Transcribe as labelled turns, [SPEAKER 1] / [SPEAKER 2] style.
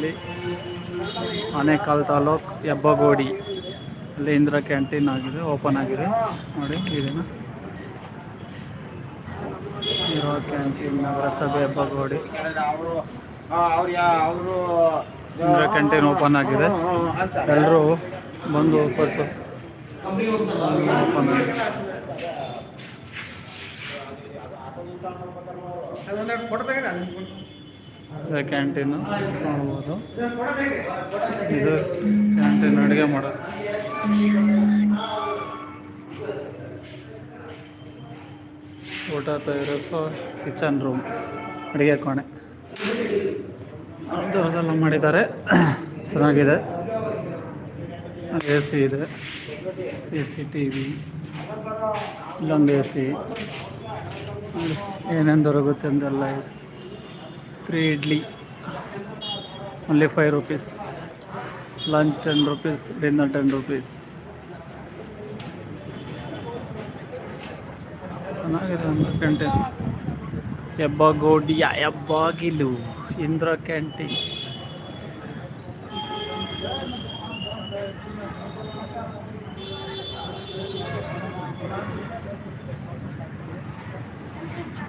[SPEAKER 1] ಇಲ್ಲಿ ಆನೇಕಾಲ್ ತಾಲೂಕ್ ಹೆಬ್ಬಗೋಡಿ ಅಲ್ಲಿ ಇಂದಿರಾ ಕ್ಯಾಂಟೀನ್ ಆಗಿದೆ, ಓಪನ್ ಆಗಿದೆ. ನೋಡಿ ಇದನ್ನು ಇರೋ ಕ್ಯಾಂಟೀನ್ ನಗರಸಭೆ ಹೆಬ್ಬಗೋಡಿ ಇಂದಿರಾ ಕ್ಯಾಂಟೀನ್ ಓಪನ್ ಆಗಿದೆ. ಎಲ್ಲರೂ ಬಂದು ಉಪರಿಸು ಓಪನ್ ಆಗಿದೆ ಕ್ಯಾಂಟೀನು ನೋಡ್ಬೋದು. ಇದು ಕ್ಯಾಂಟೀನ್ ಅಡುಗೆ ಮಾಡೋದು ಊಟ ತಯಾರಿಸೋ ಕಿಚನ್ ರೂಮ್ ಅಡುಗೆ ಕೋಣೆ. ದೂರದೆಲ್ಲ ಮಾಡಿದ್ದಾರೆ. ಚೆನ್ನಾಗಿದೆ. ಎ ಸಿ ಇದೆ. ಸಿ ಸಿ ಟಿ ವಿ ಇಲ್ಲೊಂದು ಎ ಸಿ ಏನೇನು ದೊರಕುತ್ತೆ ಅಂತೆಲ್ಲ ಇದೆ. Three idli. Only five rupees lunch ten rupees dinner ten rupees ಚೆನ್ನಾಗಿದೆ ಒಂದು ಕ್ಯಾಂಟೀನ್ ಹೆಬ್ಬಗೋಡಿಯ ಹೆಬ್ಬಾಗಿಲು ಇಂದ್ರ ಕ್ಯಾಂಟೀನ್